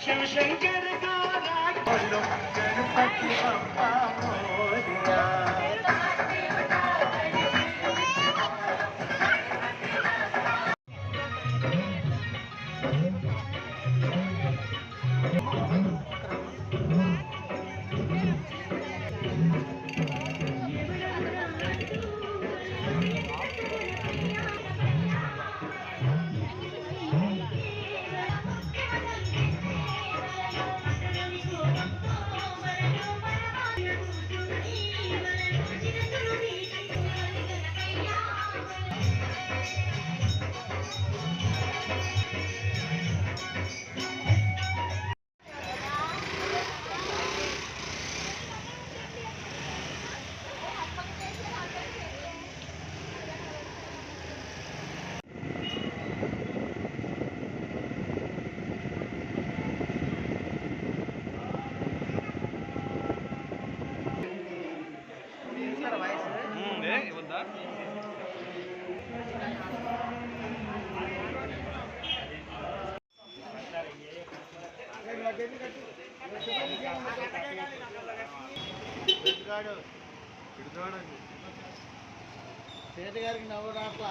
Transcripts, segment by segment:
Shankar ka raag, Balam Ganpati Bappa. చేతి గారికి నవ్వు రాట్లా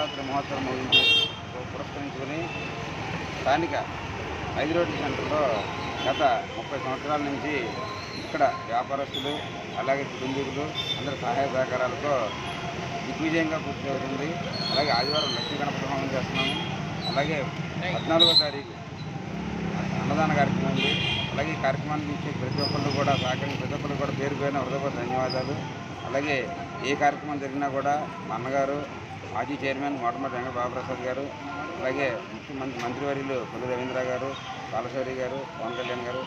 గణపతి నవరాత్రి మహోత్సవం ముగించి పురస్కరించుకుని స్థానిక ఐదు రోడ్డు సెంటర్లో గత ముప్పై సంవత్సరాల నుంచి ఇక్కడ వ్యాపారస్తులు అలాగే కుటుంబీకులు అందరి సహాయ సహకారాలతో దిగ్విజయంగా పూర్తి అవుతుంది అలాగే ఆదివారం లక్ష్మీ గణపతి హోమం చేస్తున్నాము. అలాగే పద్నాలుగో తారీఖు అన్నదాన కార్యక్రమం ఉంది. అలాగే ఈ కార్యక్రమాన్ని ఇచ్చే ప్రతి ఒక్కళ్ళు కూడా సహకరించి ప్రతి ఒక్కళ్ళు కూడా పేరు హృదయపూర్వ ధన్యవాదాలు. అలాగే ఏ కార్యక్రమం జరిగినా కూడా మా అన్నగారు మాజీ చైర్మన్ మోటమటి వెంకట బాబప్రసాద్ గారు అలాగే ముఖ్యమంత్రి మంత్రివర్యులు కొల్లు రవీంద్ర గారు బాలశౌరి గారు పవన్ కళ్యాణ్ గారు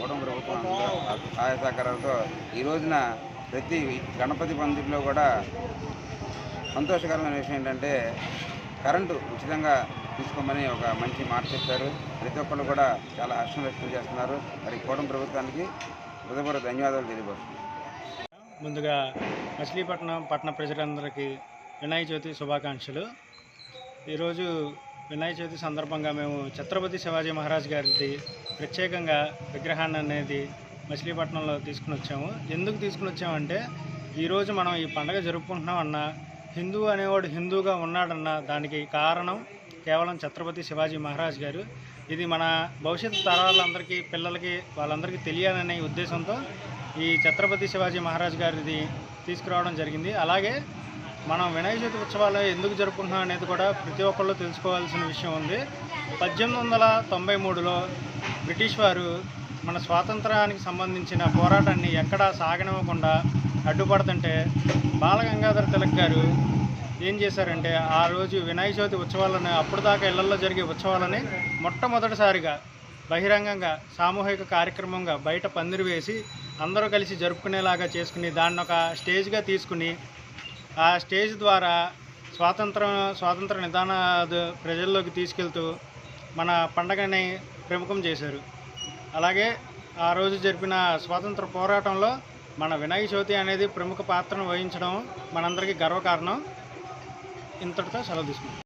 కుటుంబ ప్రభుత్వం సహాయ సహకారాలతో ఈ రోజున ప్రతి గణపతి పందిరిలో కూడా సంతోషకరమైన విషయం ఏంటంటే కరెంటు ఉచితంగా తీసుకోమని ఒక మంచి మాట చెప్పారు. ప్రతి ఒక్కళ్ళు కూడా చాలా హర్షం వ్యక్తం చేస్తున్నారు. మరి కూటమి ప్రభుత్వానికి హృదయపూర్వక ధన్యవాదాలు తెలియపరుస్తున్నాను ముందుగా మచిలీపట్నం పట్టణ ప్రజలందరికీ వినాయక చవితి శుభాకాంక్షలు. ఈరోజు వినాయక చవితి సందర్భంగా మేము ఛత్రపతి శివాజీ మహారాజ్ గారిది ప్రత్యేకంగా విగ్రహాన్ని అనేది మచిలీపట్నంలో తీసుకుని వచ్చాము. ఎందుకు తీసుకుని వచ్చామంటే ఈరోజు మనం ఈ పండగ జరుపుకుంటున్నామన్నా హిందూ అనేవాడు హిందూగా ఉన్నాడన్న దానికి కారణం కేవలం ఛత్రపతి శివాజీ మహారాజ్ గారు. ఇది మన భవిష్యత్తు తరాలందరికీ పిల్లలకి వాళ్ళందరికీ తెలియాలనే ఉద్దేశంతో ఈ ఛత్రపతి శివాజీ మహారాజ్ గారిది తీసుకురావడం జరిగింది. అలాగే మనం వినాయక చవితి ఉత్సవాలు ఎందుకు జరుపుకుంటున్నాం అనేది కూడా ప్రతి ఒక్కళ్ళు తెలుసుకోవాల్సిన విషయం ఉంది. పద్దెనిమిది వందల తొంభై మూడులో బ్రిటిష్ వారు మన స్వాతంత్రానికి సంబంధించిన పోరాటాన్ని ఎక్కడా సాగనివ్వకుండా అడ్డుపడుతుంటే బాలగంగాధర తిలక్ గారు ఏం చేశారంటే ఆ రోజు వినాయక చవితి ఉత్సవాలను అప్పుడు దాకా ఇళ్ళలో జరిగే ఉత్సవాలని మొట్టమొదటిసారిగా బహిరంగంగా సామూహిక కార్యక్రమంగా బయట పందిరి వేసి అందరూ కలిసి జరుపుకునేలాగా చేసుకుని దాన్ని ఒక స్టేజ్గా తీసుకుని ఆ స్టేజ్ ద్వారా స్వాతంత్రం స్వాతంత్ర నిదాన ప్రజల్లోకి తీసుకెళ్తూ మన పండగని ప్రముఖం చేశారు. అలాగే ఆ రోజు జరిపిన స్వాతంత్ర పోరాటంలో మన వినాయక చవితి అనేది ప్రముఖ పాత్రను వహించడం మనందరికీ గర్వకారణం. ఇంతటితో సెలవు తీసుకుంటాం